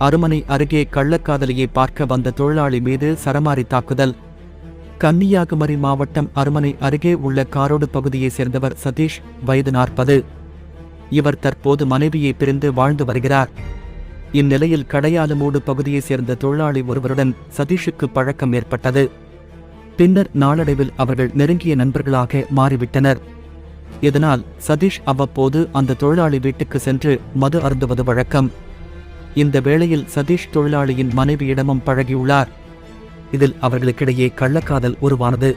அருமனை அருகே கள்ளக்காதலியை பார்க்க வந்த தொழிலாளி மீது சரமாரி தாக்குதல். கன்னியாகுமரி மாவட்டம் அருமனை அருகே உள்ள காரோடு பகுதியைச் சேர்ந்தவர் சதீஷ் வயது நாற்பது. இவர் தற்போது மனைவியை பிரிந்து வாழ்ந்து வருகிறார். இந்நிலையில் கடையாலுமூடு பகுதியைச் சேர்ந்த தொழிலாளி ஒருவருடன் சதீஷுக்கு பழக்கம் ஏற்பட்டது. பின்னர் நாளடைவில் அவர்கள் நெருங்கிய நண்பர்களாக மாறிவிட்டனர். இதனால் சதீஷ் அவ்வப்போது அந்த தொழிலாளி வீட்டுக்கு சென்று மது அருந்துவது வழக்கம். இந்த வேளையில் சதீஷ் தொழிலாளியின் மனைவியிடமும் பழகியுள்ளார். இதில் அவர்களுக்கிடையே கள்ளக்காதல் உருவானது.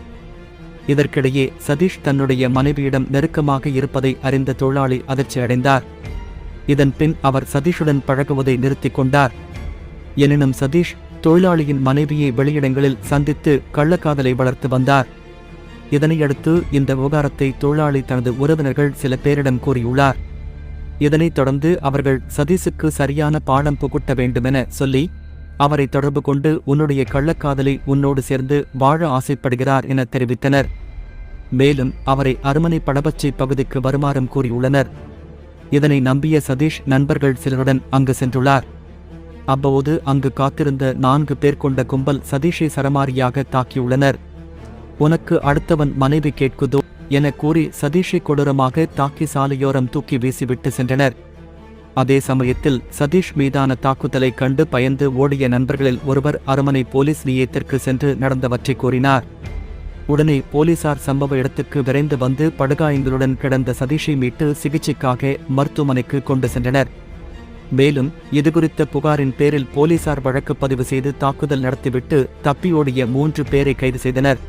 இதற்கிடையே சதீஷ் தன்னுடைய மனைவியிடம் நெருக்கமாக இருப்பதை அறிந்த தொழிலாளி அதிர்ச்சி அடைந்தார். இதன் பின் அவர் சதீஷுடன் பழகுவதை நிறுத்திக் கொண்டார். எனினும் சதீஷ் தொழிலாளியின் மனைவியை வெளியிடங்களில் சந்தித்து கள்ளக்காதலை வளர்த்து வந்தார். இதனையடுத்து இந்த விவகாரத்தை தொழிலாளி தனது உறவினர்கள் சில பேரிடம் கூறியுள்ளார். இதனைத் தொடர்ந்து அவர்கள் சதீஷுக்கு சரியான பாடம் புகுட்ட வேண்டுமென சொல்லி அவரை தொடர்பு கொண்டு உன்னுடைய கள்ளக்காதலை உன்னோடு சேர்ந்து வாழ ஆசைப்படுகிறார் என தெரிவித்தனர். மேலும் அவரை அருமனை படபச்சை பகுதிக்கு வருமாறும் கூறியுள்ளனர். இதனை நம்பிய சதீஷ் நண்பர்கள் சிலருடன் அங்கு சென்றுள்ளார். அப்போது அங்கு காத்திருந்த நான்கு பேர் கொண்ட கும்பல் சதீஷை சரமாரியாக தாக்கியுள்ளனர். உனக்கு அடுத்தவன் மனைவி கேட்குதோ? என கூறி சதீஷை கொடூரமாக தாக்கி சாலையோரம் தூக்கி வீசிவிட்டு சென்றனர். அதே சமயத்தில் சதீஷ் மீதான தாக்குதலை கண்டு பயந்து ஓடிய நண்பர்களில் ஒருவர் அரமனை போலீஸ் நிலையத்திற்கு சென்று நடந்தவற்றை கூறினார். உடனே போலீசார் சம்பவ இடத்துக்கு விரைந்து வந்து படுகாயங்களுடன் கிடந்த சதீஷை மீட்டு சிகிச்சைக்காக மருத்துவமனைக்கு கொண்டு சென்றனர். மேலும் இதுகுறித்த புகாரின் பேரில் போலீசார் வழக்கு பதிவு செய்து தாக்குதல் நடத்திவிட்டு தப்பியோடிய மூன்று பேரை கைது செய்தனர்.